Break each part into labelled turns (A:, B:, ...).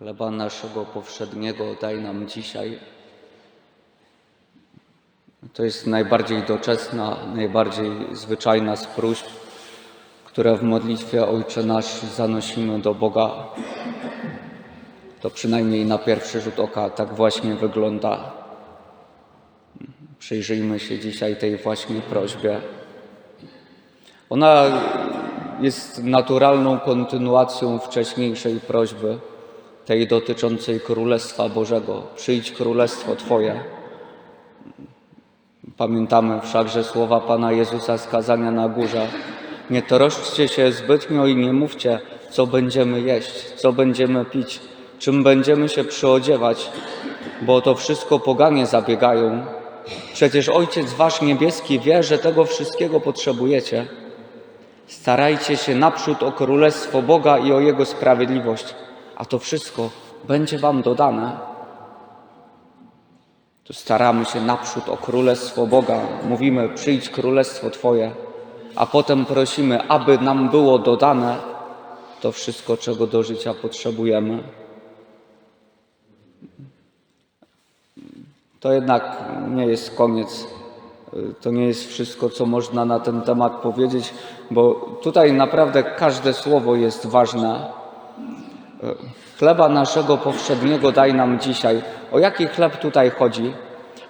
A: Chleba naszego powszedniego daj nam dzisiaj. To jest najbardziej doczesna, najbardziej zwyczajna z próśb, które w modlitwie Ojcze Nasz zanosimy do Boga. To przynajmniej na pierwszy rzut oka tak właśnie wygląda. Przyjrzyjmy się dzisiaj tej właśnie prośbie. Ona jest naturalną kontynuacją wcześniejszej prośby, tej dotyczącej Królestwa Bożego. Przyjdź Królestwo Twoje. Pamiętamy wszakże słowa Pana Jezusa z kazania na górze. Nie troszczcie się zbytnio i nie mówcie, co będziemy jeść, co będziemy pić, czym będziemy się przyodziewać, bo to wszystko poganie zabiegają. Przecież Ojciec Wasz Niebieski wie, że tego wszystkiego potrzebujecie. Starajcie się naprzód o Królestwo Boga i o Jego sprawiedliwość, a to wszystko będzie Wam dodane. Tu staramy się naprzód o Królestwo Boga. Mówimy, przyjdź Królestwo Twoje, a potem prosimy, aby nam było dodane to wszystko, czego do życia potrzebujemy. To jednak nie jest koniec. To nie jest wszystko, co można na ten temat powiedzieć, bo tutaj naprawdę każde słowo jest ważne. Chleba naszego powszedniego daj nam dzisiaj. O jaki chleb tutaj chodzi?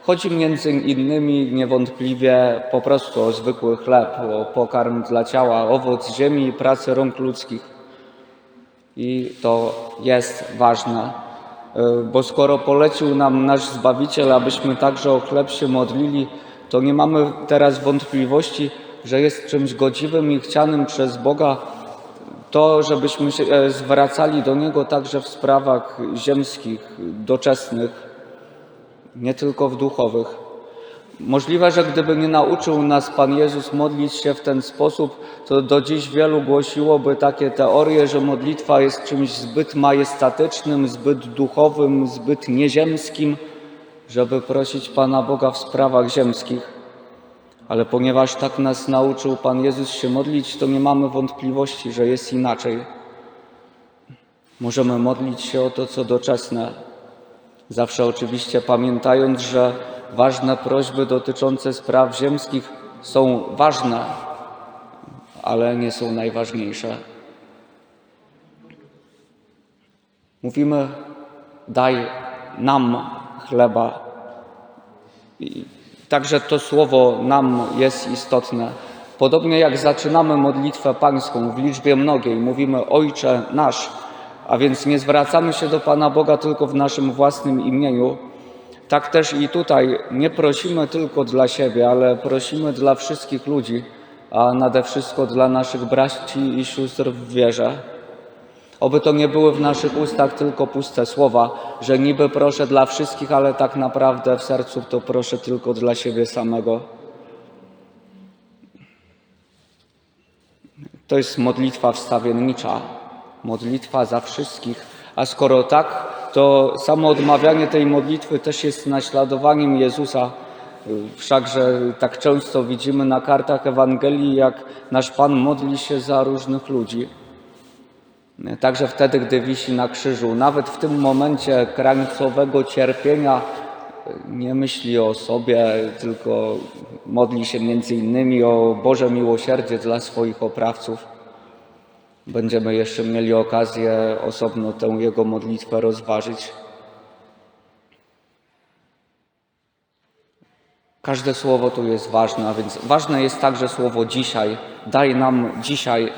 A: Chodzi między innymi niewątpliwie po prostu o zwykły chleb, o pokarm dla ciała, owoc ziemi i pracy rąk ludzkich. I to jest ważne, y, bo skoro polecił nam nasz Zbawiciel, abyśmy także o chleb się modlili, to nie mamy teraz wątpliwości, że jest czymś godziwym i chcianym przez Boga to, żebyśmy się e, zwracali do Niego także w sprawach ziemskich, doczesnych, nie tylko w duchowych. Możliwe, że gdyby nie nauczył nas Pan Jezus modlić się w ten sposób, to do dziś wielu głosiłoby takie teorie, że modlitwa jest czymś zbyt majestatycznym, zbyt duchowym, zbyt nieziemskim, żeby prosić Pana Boga w sprawach ziemskich. Ale ponieważ tak nas nauczył Pan Jezus się modlić, to nie mamy wątpliwości, że jest inaczej. Możemy modlić się o to, co doczesne, Zawsze oczywiście pamiętając, że ważne prośby dotyczące spraw ziemskich są ważne, ale nie są najważniejsze. Mówimy, daj nam chleba. I także to słowo nam jest istotne. Podobnie jak zaczynamy modlitwę pańską w liczbie mnogiej, mówimy Ojcze nasz, a więc nie zwracamy się do Pana Boga tylko w naszym własnym imieniu. Tak też i tutaj nie prosimy tylko dla siebie, ale prosimy dla wszystkich ludzi, a nade wszystko dla naszych braci i sióstr w wierze. Oby to nie były w naszych ustach tylko puste słowa, że niby proszę dla wszystkich, ale tak naprawdę w sercu to proszę tylko dla siebie samego. To jest modlitwa wstawiennicza modlitwa za wszystkich. A skoro tak, to samo odmawianie tej modlitwy też jest naśladowaniem Jezusa. Wszakże tak często widzimy na kartach Ewangelii, jak nasz Pan modli się za różnych ludzi. Także wtedy, gdy wisi na krzyżu, nawet w tym momencie krańcowego cierpienia, nie myśli o sobie, tylko modli się między innymi o Boże miłosierdzie dla swoich oprawców. Będziemy jeszcze mieli okazję osobno tę Jego modlitwę rozważyć. Każde słowo tu jest ważne, a więc ważne jest także słowo dzisiaj. Daj nam dzisiaj.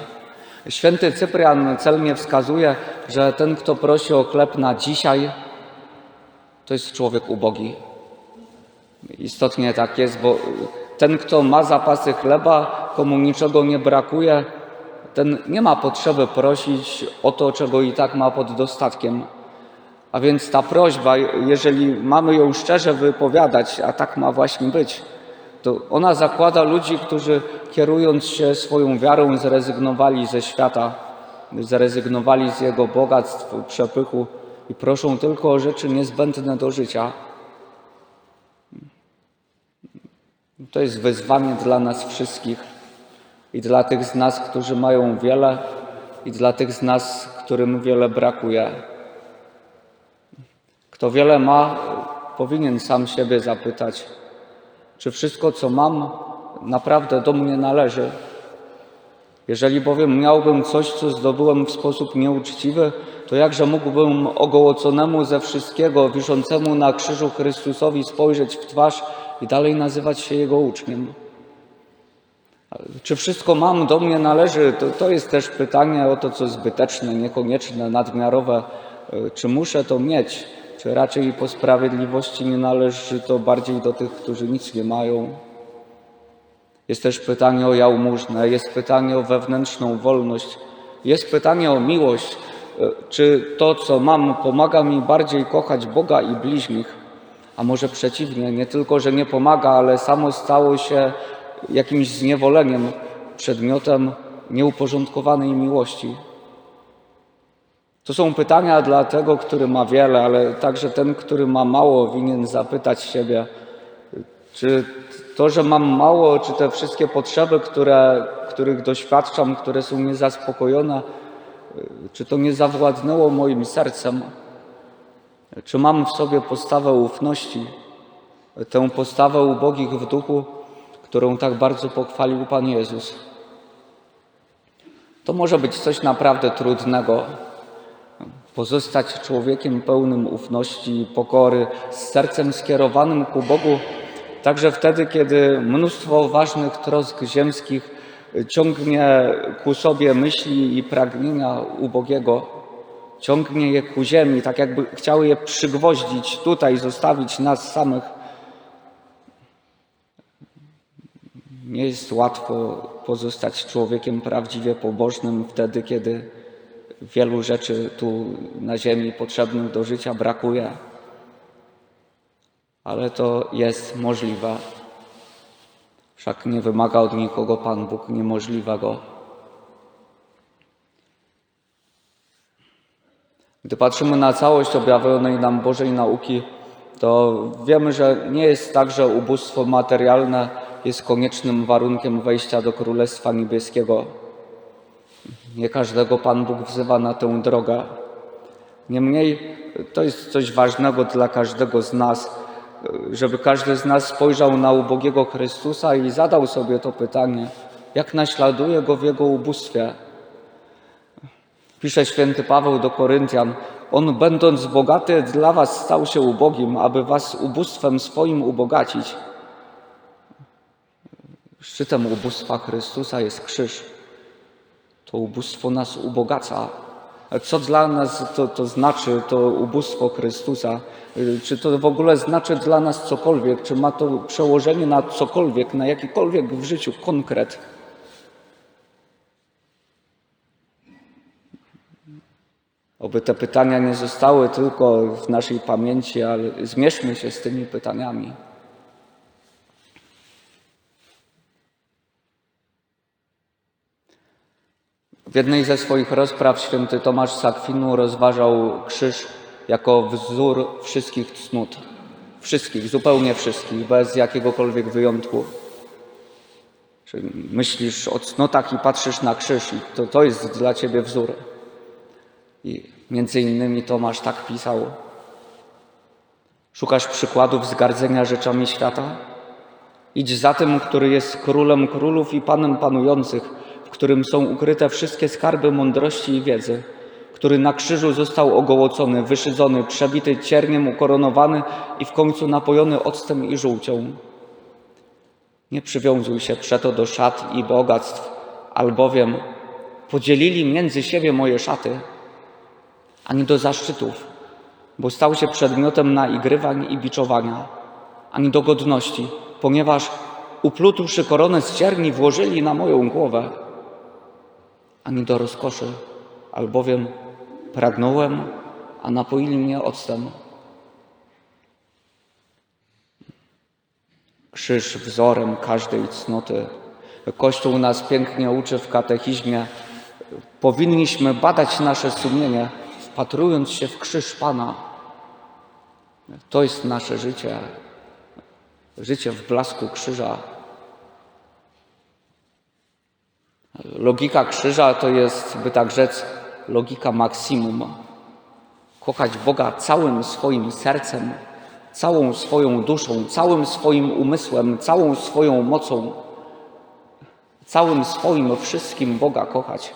A: Święty Cyprian celnie wskazuje, że ten, kto prosi o chleb na dzisiaj, to jest człowiek ubogi. Istotnie tak jest, bo ten, kto ma zapasy chleba, komu niczego nie brakuje, ten nie ma potrzeby prosić o to, czego i tak ma pod dostatkiem. A więc ta prośba, jeżeli mamy ją szczerze wypowiadać, a tak ma właśnie być, to ona zakłada ludzi, którzy kierując się swoją wiarą zrezygnowali ze świata, zrezygnowali z jego bogactw, przepychu i proszą tylko o rzeczy niezbędne do życia. To jest wyzwanie dla nas wszystkich i dla tych z nas, którzy mają wiele, i dla tych z nas, którym wiele brakuje. Kto wiele ma, powinien sam siebie zapytać, czy wszystko, co mam, naprawdę do mnie należy. Jeżeli bowiem miałbym coś, co zdobyłem w sposób nieuczciwy, to jakże mógłbym ogołoconemu ze wszystkiego, wiszącemu na krzyżu Chrystusowi spojrzeć w twarz i dalej nazywać się Jego uczniem? Czy wszystko mam, do mnie należy? To, to jest też pytanie o to, co zbyteczne, niekonieczne, nadmiarowe. Czy muszę to mieć? Czy raczej po sprawiedliwości nie należy to bardziej do tych, którzy nic nie mają? Jest też pytanie o jałmużnę, jest pytanie o wewnętrzną wolność, jest pytanie o miłość. Czy to, co mam, pomaga mi bardziej kochać Boga i bliźnich? A może przeciwnie, nie tylko, że nie pomaga, ale samo stało się jakimś zniewoleniem, przedmiotem nieuporządkowanej miłości. To są pytania dla tego, który ma wiele, ale także ten, który ma mało, winien zapytać siebie, czy to, że mam mało, czy te wszystkie potrzeby, które, których doświadczam, które są niezaspokojone, czy to nie zawładnęło moim sercem? Czy mam w sobie postawę ufności, tę postawę ubogich w duchu, którą tak bardzo pochwalił Pan Jezus? To może być coś naprawdę trudnego. Pozostać człowiekiem pełnym ufności i pokory, z sercem skierowanym ku Bogu, także wtedy, kiedy mnóstwo ważnych trosk ziemskich ciągnie ku sobie myśli i pragnienia ubogiego, ciągnie je ku ziemi, tak jakby chciały je przygwoździć tutaj, zostawić nas samych. Nie jest łatwo pozostać człowiekiem prawdziwie pobożnym wtedy, kiedy wielu rzeczy tu na ziemi potrzebnych do życia brakuje. Ale to jest możliwe. Wszak nie wymaga od nikogo Pan Bóg niemożliwego. Gdy patrzymy na całość objawionej nam Bożej nauki, to wiemy, że nie jest tak, że ubóstwo materialne jest koniecznym warunkiem wejścia do Królestwa Niebieskiego. Nie każdego Pan Bóg wzywa na tę drogę. Niemniej to jest coś ważnego dla każdego z nas, żeby każdy z nas spojrzał na ubogiego Chrystusa i zadał sobie to pytanie, jak naśladuje go w jego ubóstwie. Pisze święty Paweł do Koryntian, on będąc bogaty dla was stał się ubogim, aby was ubóstwem swoim ubogacić. Szczytem ubóstwa Chrystusa jest krzyż. To ubóstwo nas ubogaca. Co dla nas to, to znaczy to ubóstwo Chrystusa? Czy to w ogóle znaczy dla nas cokolwiek? Czy ma to przełożenie na cokolwiek, na jakikolwiek w życiu konkret? Oby te pytania nie zostały tylko w naszej pamięci, ale zmierzmy się z tymi pytaniami. W jednej ze swoich rozpraw święty Tomasz z Akwinu rozważał krzyż jako wzór wszystkich cnót. Wszystkich, zupełnie wszystkich, bez jakiegokolwiek wyjątku. Czyli myślisz o cnotach i patrzysz na krzyż i to, to jest dla ciebie wzór. I między innymi Tomasz tak pisał. Szukasz przykładów zgardzenia rzeczami świata? Idź za tym, który jest królem królów i panem panujących, którym są ukryte wszystkie skarby mądrości i wiedzy, który na krzyżu został ogołocony, wyszydzony, przebity cierniem, ukoronowany i w końcu napojony octem i żółcią. Nie przywiązuj się przeto do szat i bogactw, albowiem podzielili między siebie moje szaty, ani do zaszczytów, bo stał się przedmiotem naigrywań i biczowania, ani do godności, ponieważ uplutuszy koronę z cierni włożyli na moją głowę, ani do rozkoszy, albowiem pragnąłem, a napoili mnie octem. Krzyż wzorem każdej cnoty. Kościół nas pięknie uczy w katechizmie. Powinniśmy badać nasze sumienie, wpatrując się w krzyż Pana. To jest nasze życie. Życie w blasku krzyża. Logika krzyża to jest, by tak rzec, logika maksimum. kochać Boga całym swoim sercem, całą swoją duszą, całym swoim umysłem, całą swoją mocą, całym swoim wszystkim Boga kochać.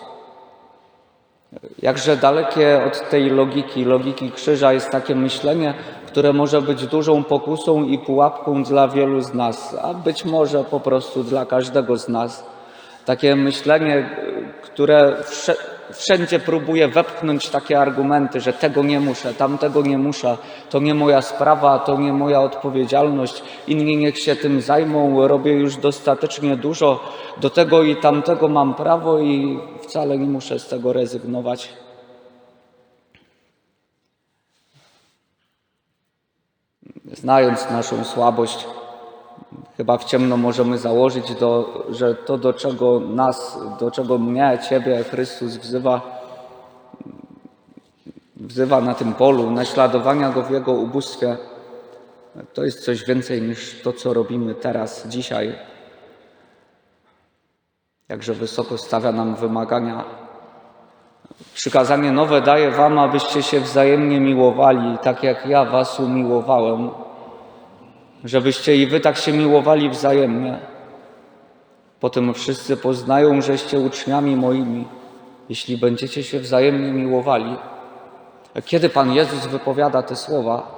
A: Jakże dalekie od tej logiki, logiki krzyża jest takie myślenie, które może być dużą pokusą i pułapką dla wielu z nas, a być może po prostu dla każdego z nas. Takie myślenie, które wszędzie próbuje wepchnąć takie argumenty, że tego nie muszę, tamtego nie muszę, to nie moja sprawa, to nie moja odpowiedzialność, inni niech się tym zajmą, robię już dostatecznie dużo, do tego i tamtego mam prawo i wcale nie muszę z tego rezygnować. Znając naszą słabość, chyba w ciemno możemy założyć, do, że to, do czego nas, do czego mnie, Ciebie Chrystus wzywa, wzywa na tym polu, naśladowania Go w Jego ubóstwie, to jest coś więcej niż to, co robimy teraz, dzisiaj. Jakże wysoko stawia nam wymagania. Przykazanie nowe daję Wam, abyście się wzajemnie miłowali, tak jak ja Was umiłowałem żebyście i wy tak się miłowali wzajemnie. Potem wszyscy poznają, żeście uczniami moimi, jeśli będziecie się wzajemnie miłowali. Kiedy Pan Jezus wypowiada te słowa?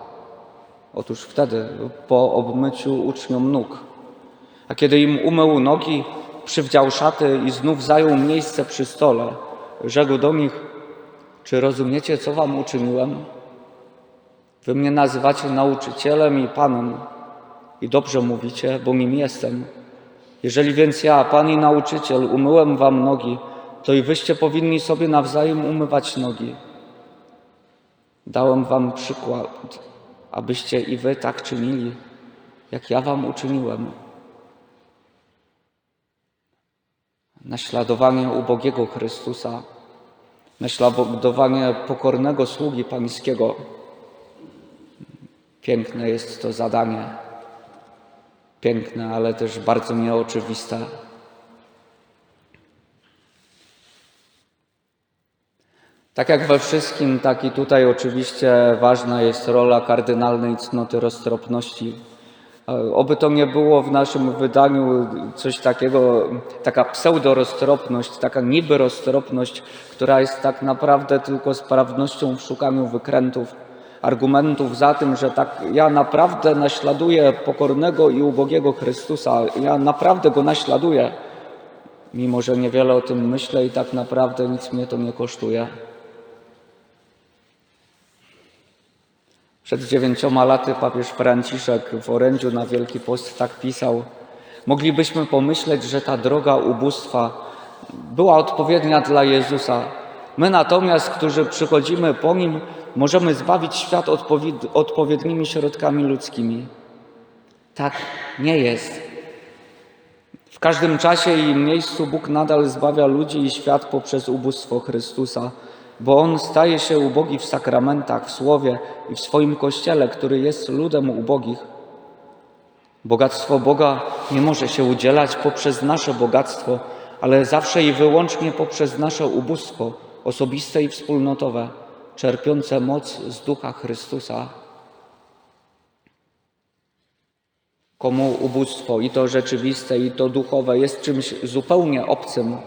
A: Otóż wtedy, po obmyciu uczniom nóg. A kiedy im umył nogi, przywdział szaty i znów zajął miejsce przy stole, rzekł do nich, czy rozumiecie, co wam uczyniłem? Wy mnie nazywacie nauczycielem i Panem i dobrze mówicie, bo nim jestem. Jeżeli więc ja, Pan i nauczyciel, umyłem wam nogi, to i wyście powinni sobie nawzajem umywać nogi. Dałem wam przykład, abyście i wy tak czynili, jak ja wam uczyniłem. Naśladowanie ubogiego Chrystusa, naśladowanie pokornego sługi Pańskiego. Piękne jest to zadanie piękne, ale też bardzo nieoczywiste. Tak jak we wszystkim, tak i tutaj oczywiście ważna jest rola kardynalnej cnoty roztropności. Oby to nie było w naszym wydaniu coś takiego, taka pseudoroztropność, taka niby roztropność, która jest tak naprawdę tylko sprawnością w szukaniu wykrętów argumentów za tym, że tak ja naprawdę naśladuję pokornego i ubogiego Chrystusa, ja naprawdę go naśladuję, mimo że niewiele o tym myślę i tak naprawdę nic mnie to nie kosztuje. Przed dziewięcioma laty papież Franciszek w orędziu na Wielki Post tak pisał: Moglibyśmy pomyśleć, że ta droga ubóstwa była odpowiednia dla Jezusa. My natomiast, którzy przychodzimy po nim, możemy zbawić świat odpowied- odpowiednimi środkami ludzkimi. Tak nie jest. W każdym czasie i miejscu Bóg nadal zbawia ludzi i świat poprzez ubóstwo Chrystusa, bo On staje się ubogi w sakramentach, w słowie i w swoim kościele, który jest ludem ubogich. Bogactwo Boga nie może się udzielać poprzez nasze bogactwo, ale zawsze i wyłącznie poprzez nasze ubóstwo osobiste i wspólnotowe, czerpiące moc z ducha Chrystusa. Komu ubóstwo, i to rzeczywiste, i to duchowe, jest czymś zupełnie obcym,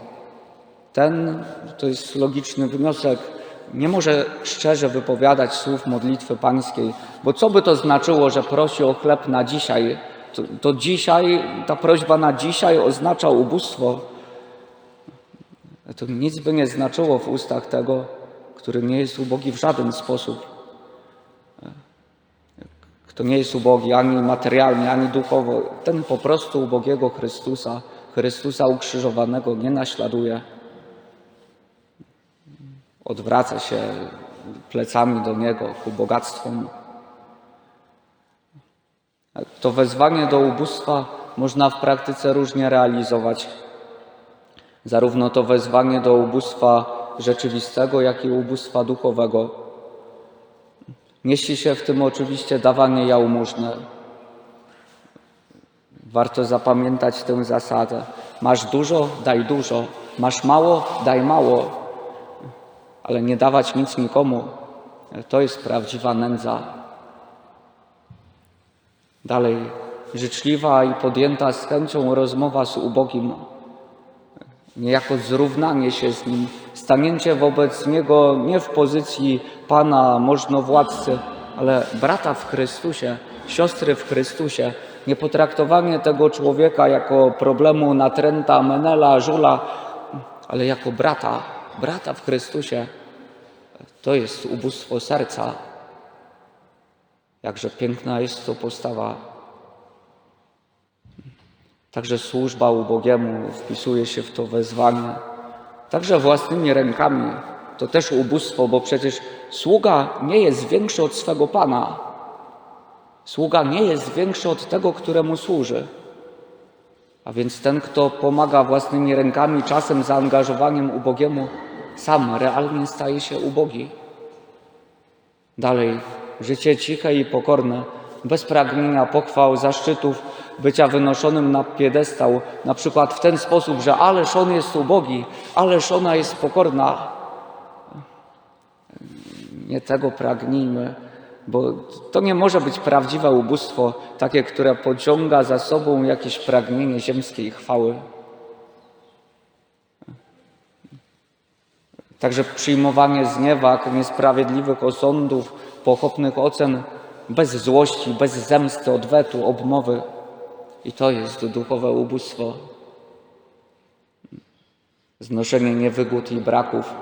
A: ten, to jest logiczny wniosek, nie może szczerze wypowiadać słów modlitwy pańskiej, bo co by to znaczyło, że prosi o chleb na dzisiaj? To, to dzisiaj, ta prośba na dzisiaj oznacza ubóstwo. To nic by nie znaczyło w ustach tego, który nie jest ubogi w żaden sposób. Kto nie jest ubogi ani materialnie, ani duchowo, ten po prostu ubogiego Chrystusa, Chrystusa ukrzyżowanego nie naśladuje. Odwraca się plecami do Niego ku bogactwom. To wezwanie do ubóstwa można w praktyce różnie realizować. Zarówno to wezwanie do ubóstwa rzeczywistego, jak i ubóstwa duchowego. Mieści się w tym oczywiście dawanie jałmużny. Warto zapamiętać tę zasadę. Masz dużo, daj dużo. Masz mało, daj mało. Ale nie dawać nic nikomu. To jest prawdziwa nędza. Dalej, życzliwa i podjęta z chęcią rozmowa z ubogim, niejako zrównanie się z nim, stanięcie wobec niego nie w pozycji pana możnowładcy, ale brata w Chrystusie, siostry w Chrystusie, nie potraktowanie tego człowieka jako problemu natręta, menela, żula, ale jako brata, brata w Chrystusie. To jest ubóstwo serca. Jakże piękna jest to postawa. Także służba ubogiemu wpisuje się w to wezwanie. Także własnymi rękami to też ubóstwo, bo przecież sługa nie jest większy od swego pana. Sługa nie jest większy od tego, któremu służy. A więc ten, kto pomaga własnymi rękami, czasem zaangażowaniem ubogiemu, sam realnie staje się ubogi. Dalej, życie ciche i pokorne, bez pragnienia pochwał, zaszczytów, bycia wynoszonym na piedestał, na przykład w ten sposób, że ależ on jest ubogi, ależ ona jest pokorna. Nie tego pragnijmy, bo to nie może być prawdziwe ubóstwo, takie, które pociąga za sobą jakieś pragnienie ziemskiej chwały. Także przyjmowanie zniewag, niesprawiedliwych osądów, pochopnych ocen, bez złości, bez zemsty, odwetu, obmowy. I to jest duchowe ubóstwo. Znoszenie niewygód i braków.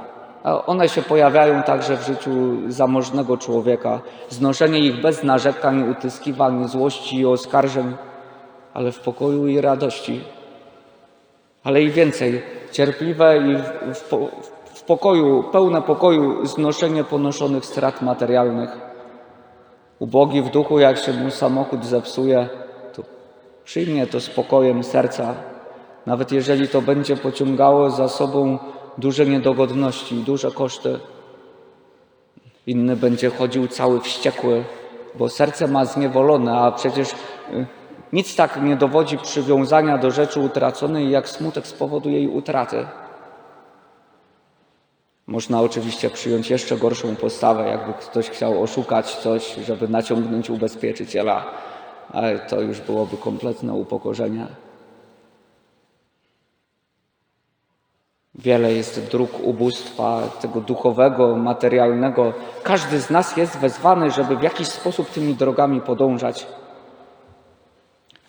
A: A one się pojawiają także w życiu zamożnego człowieka. Znoszenie ich bez narzekań, utyskiwań, złości i oskarżeń, ale w pokoju i radości. Ale i więcej, cierpliwe i w, w, w pokoju, pełne pokoju znoszenie ponoszonych strat materialnych. Ubogi w duchu, jak się mu samochód zepsuje, przyjmie to spokojem serca, nawet jeżeli to będzie pociągało za sobą duże niedogodności, duże koszty. Inny będzie chodził cały wściekły, bo serce ma zniewolone, a przecież y, nic tak nie dowodzi przywiązania do rzeczy utraconej, jak smutek z powodu jej utraty. Można oczywiście przyjąć jeszcze gorszą postawę, jakby ktoś chciał oszukać coś, żeby naciągnąć ubezpieczyciela, ale to już byłoby kompletne upokorzenie. Wiele jest dróg ubóstwa, tego duchowego, materialnego. Każdy z nas jest wezwany, żeby w jakiś sposób tymi drogami podążać.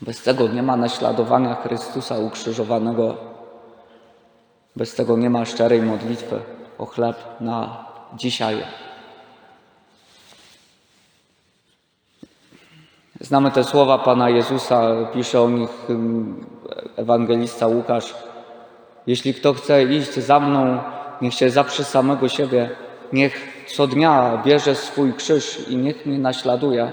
A: Bez tego nie ma naśladowania Chrystusa ukrzyżowanego. Bez tego nie ma szczerej modlitwy o chleb na dzisiaj. Znamy te słowa Pana Jezusa, pisze o nich ewangelista Łukasz. Jeśli kto chce iść za mną, niech się zaprze samego siebie, niech co dnia bierze swój krzyż i niech mnie naśladuje.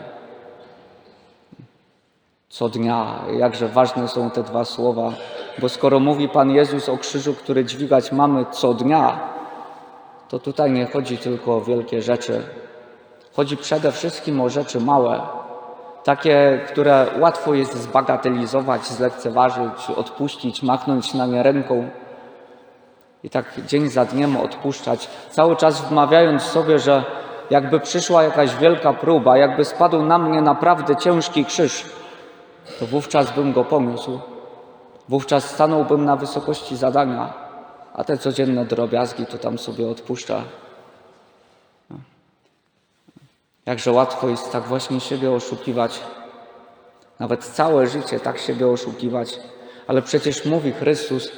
A: Co dnia, jakże ważne są te dwa słowa, bo skoro mówi Pan Jezus o krzyżu, który dźwigać mamy co dnia, to tutaj nie chodzi tylko o wielkie rzeczy. Chodzi przede wszystkim o rzeczy małe, takie, które łatwo jest zbagatelizować, zlekceważyć, odpuścić, machnąć na nie ręką i tak dzień za dniem odpuszczać, cały czas wmawiając sobie, że jakby przyszła jakaś wielka próba, jakby spadł na mnie naprawdę ciężki krzyż, to wówczas bym go poniósł. Wówczas stanąłbym na wysokości zadania, a te codzienne drobiazgi to tam sobie odpuszcza. Jakże łatwo jest tak właśnie siebie oszukiwać, nawet całe życie tak siebie oszukiwać. Ale przecież mówi Chrystus,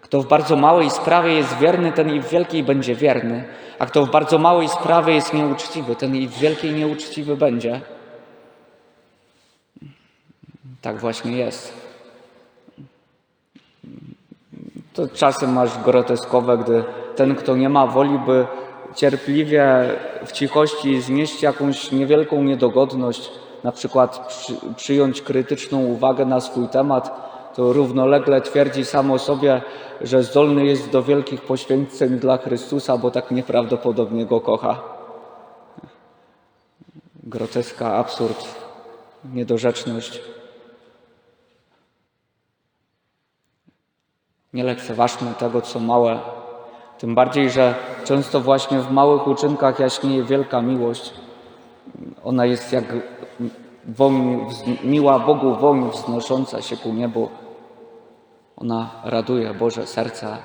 A: kto w bardzo małej sprawie jest wierny, ten i w wielkiej będzie wierny, a kto w bardzo małej sprawie jest nieuczciwy, ten i w wielkiej nieuczciwy będzie. Tak właśnie jest. To czasem masz groteskowe, gdy ten, kto nie ma woli, by cierpliwie w cichości znieść jakąś niewielką niedogodność, na przykład przy, przyjąć krytyczną uwagę na swój temat, to równolegle twierdzi sam o sobie, że zdolny jest do wielkich poświęceń dla Chrystusa, bo tak nieprawdopodobnie go kocha. Groteska, absurd, niedorzeczność. Nie lekceważmy tego, co małe, Tym bardziej, że często właśnie w małych uczynkach jaśnieje wielka miłość. Ona jest jak woń, miła Bogu woń wznosząca się ku niebu. Ona raduje Boże serce.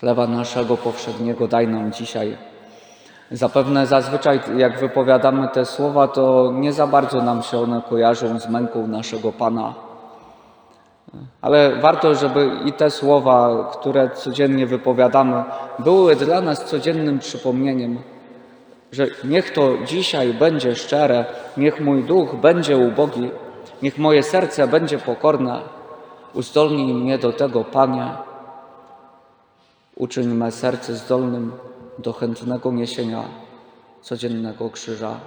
A: Chleba naszego powszedniego daj nam dzisiaj. Zapewne zazwyczaj, jak wypowiadamy te słowa, to nie za bardzo nam się one kojarzą z męką naszego Pana. Ale warto, żeby i te słowa, które codziennie wypowiadamy, były dla nas codziennym przypomnieniem, że niech to dzisiaj będzie szczere, niech mój duch będzie ubogi, niech moje serce będzie pokorne. Uzdolnij mnie do tego, Panie. Uczyń me serce zdolnym do chętnego niesienia codziennego krzyża.